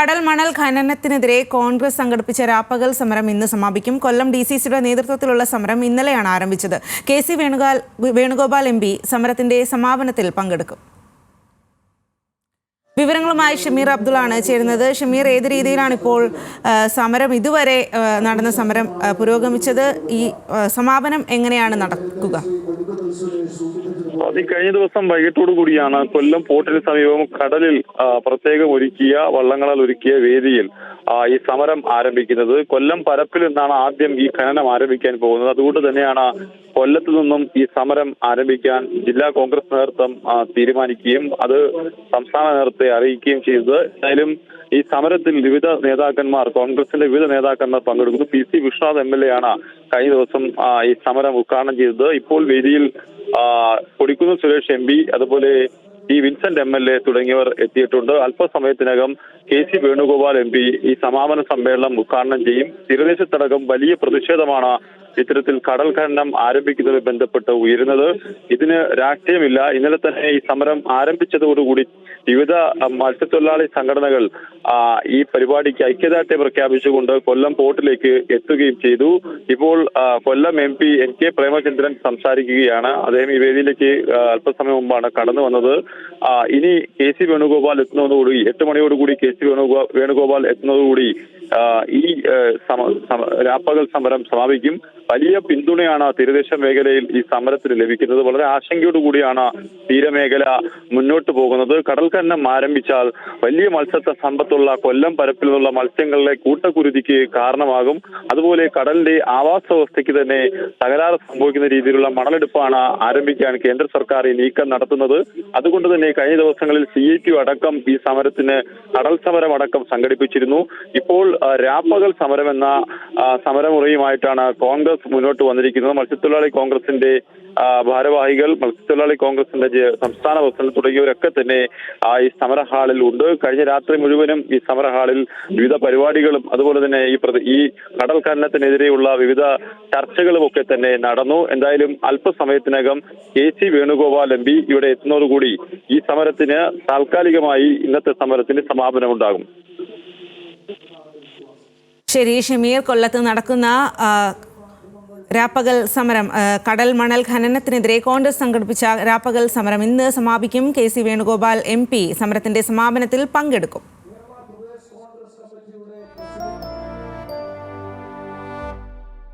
കടൽ മണൽ ഖനനത്തിനെതിരെ കോൺഗ്രസ് സംഘടിപ്പിച്ച രാപ്പകൽ സമരം ഇന്ന് സമാപിക്കും. കൊല്ലം ഡി സി സിയുടെ നേതൃത്വത്തിലുള്ള സമരം ഇന്നലെയാണ് ആരംഭിച്ചത്. K C Venugopal Venugopal M P സമരത്തിന്റെ സമാപനത്തിൽ പങ്കെടുക്കും. വിവരങ്ങളുമായി ഷമീർ അബ്ദുള്ളാണ് ചേരുന്നത്. ഷമീർ ഏത് രീതിയിലാണ് ഇപ്പോൾ സമരം ഇതുവരെ നടന്ന സമരം പുരോഗമിച്ചത്? ഈ സമാപനം എങ്ങനെയാണ് നടക്കുക? കഴിഞ്ഞ ദിവസം വൈകിട്ടോടു കൂടിയാണ് കൊല്ലം പോർട്ടിന് സമീപം കടലിൽ പ്രത്യേകം ഒരുക്കിയ വള്ളങ്ങളാൽ ഒരുക്കിയ വേദിയിൽ ഈ സമരം ആരംഭിക്കുന്നത്. കൊല്ലം പരപ്പിൽ നിന്നാണ് ആദ്യം ഈ ഖനനം ആരംഭിക്കാൻ പോകുന്നത്. അതുകൊണ്ട് തന്നെയാണ് കൊല്ലത്ത് നിന്നും ഈ സമരം ആരംഭിക്കാൻ ജില്ലാ കോൺഗ്രസ് നേതൃത്വം തീരുമാനിക്കുകയും അത് സംസ്ഥാന നേതൃത്വത്തെ അറിയിക്കുകയും ചെയ്തത്. എന്തായാലും ഈ സമരത്തിൽ വിവിധ നേതാക്കന്മാർ കോൺഗ്രസിന്റെ വിവിധ നേതാക്കന്മാർ പങ്കെടുക്കുന്നു. P C Vishwanath M L A ആണ് കഴിഞ്ഞ ദിവസം ഈ സമരം ഉദ്ഘാടനം ചെയ്തത്. ഇപ്പോൾ വേദിയിൽ ആ, സുരേഷ് എം പി അതുപോലെ ഈ വിൻസെന്റ് എം എൽ എ തുടങ്ങിയവർ എത്തിയിട്ടുണ്ട്. അല്പസമയത്തിനകം K C Venugopal M P ഈ സമാപന സമ്മേളനം ഉദ്ഘാടനം ചെയ്യും. തീരദേശത്തടക്കം വലിയ പ്രതിഷേധമാണ് ഇത്തരത്തിൽ കടൽ ഖനനം ആരംഭിക്കുന്നതുമായി ബന്ധപ്പെട്ട് ഉയരുന്നത് ഇതിന് രാഷ്ട്രീയമില്ല. ഇന്നലെ തന്നെ ഈ സമരം ആരംഭിച്ചതോടുകൂടി വിവിധ മത്സ്യത്തൊഴിലാളി സംഘടനകൾ ഈ പരിപാടിക്ക് ഐക്യദാർഢ്യം പ്രഖ്യാപിച്ചുകൊണ്ട് കൊല്ലം പോർട്ടിലേക്ക് എത്തുകയും ചെയ്തു. ഇപ്പോൾ Kollam M P N K Premachandran സംസാരിക്കുകയാണ്. അദ്ദേഹം ഈ വേദിയിലേക്ക് അല്പസമയം മുമ്പാണ് കടന്നു വന്നത്. ഇനി കെ സി വേണുഗോപാൽ എത്തുന്നതോടുകൂടി എട്ട് മണിയോടുകൂടി കെ സി വേണുഗോ വേണുഗോപാൽ എത്തുന്നതോടുകൂടി ഈ രാപ്പകൽ സമരം സമാപിക്കും. വലിയ പിന്തുണയാണ് തീരദേശ മേഖലയിൽ ഈ സമരത്തിന് ലഭിക്കുന്നത്. വളരെ ആശങ്കയോടുകൂടിയാണ് തീരമേഖല മുന്നോട്ട് പോകുന്നത്. കടൽക്കന്നം ആരംഭിച്ചാൽ വലിയ മത്സ്യത്തെ സമ്പത്തുള്ള കൊല്ലം പരപ്പിൽ നിന്നുള്ള മത്സ്യങ്ങളുടെ കൂട്ടക്കുരുതിക്ക് കാരണമാകും. അതുപോലെ കടലിന്റെ ആവാസ വ്യവസ്ഥയ്ക്ക് തന്നെ തകരാറ് സംഭവിക്കുന്ന രീതിയിലുള്ള മണലെടുപ്പാണ് ആരംഭിക്കാൻ കേന്ദ്ര സർക്കാർ ഈ നീക്കം നടത്തുന്നത്. അതുകൊണ്ട് തന്നെ കഴിഞ്ഞ ദിവസങ്ങളിൽ സി അടക്കം ഈ സമരത്തിന് കടൽ സമരം അടക്കം സംഘടിപ്പിച്ചിരുന്നു. ഇപ്പോൾ രാപ്പകൽ സമരം എന്ന സമരമുറയുമായിട്ടാണ് കോൺഗ്രസ് മുന്നോട്ട് വന്നിരിക്കുന്നത്. മത്സ്യത്തൊഴിലാളി കോൺഗ്രസിന്റെ ഭാരവാഹികൾ മത്സ്യത്തൊഴിലാളി കോൺഗ്രസിന്റെ സംസ്ഥാന പ്രസിഡന്റ് തുടങ്ങിയവരൊക്കെ തന്നെ ഈ സമര ഹാളിൽ ഉണ്ട്. കഴിഞ്ഞ രാത്രി മുഴുവനും ഈ സമര ഹാളിൽ വിവിധ പരിപാടികളും അതുപോലെ തന്നെ ഈ ഈ കടൽ ഖനനത്തിനെതിരെയുള്ള വിവിധ ചർച്ചകളും ഒക്കെ തന്നെ നടന്നു. എന്തായാലും അല്പസമയത്തിനകം K C Venugopal M P ഇവിടെ എത്തുന്നതോടുകൂടി ഈ സമരത്തിന് താൽക്കാലികമായി ഇന്നത്തെ സമരത്തിന് സമാപനമുണ്ടാകും. ശരി ഷമീർ കൊല്ലത്ത് നടക്കുന്ന രാപ്പകൽ സമരം കടൽ മണൽ ഖനനത്തിനെതിരെ കോൺഗ്രസ് സംഘടിപ്പിച്ച രാപ്പകൽ സമരം ഇന്ന് സമാപിക്കും. കെ സി വേണുഗോപാൽ എം സമരത്തിന്റെ സമാപനത്തിൽ പങ്കെടുക്കും.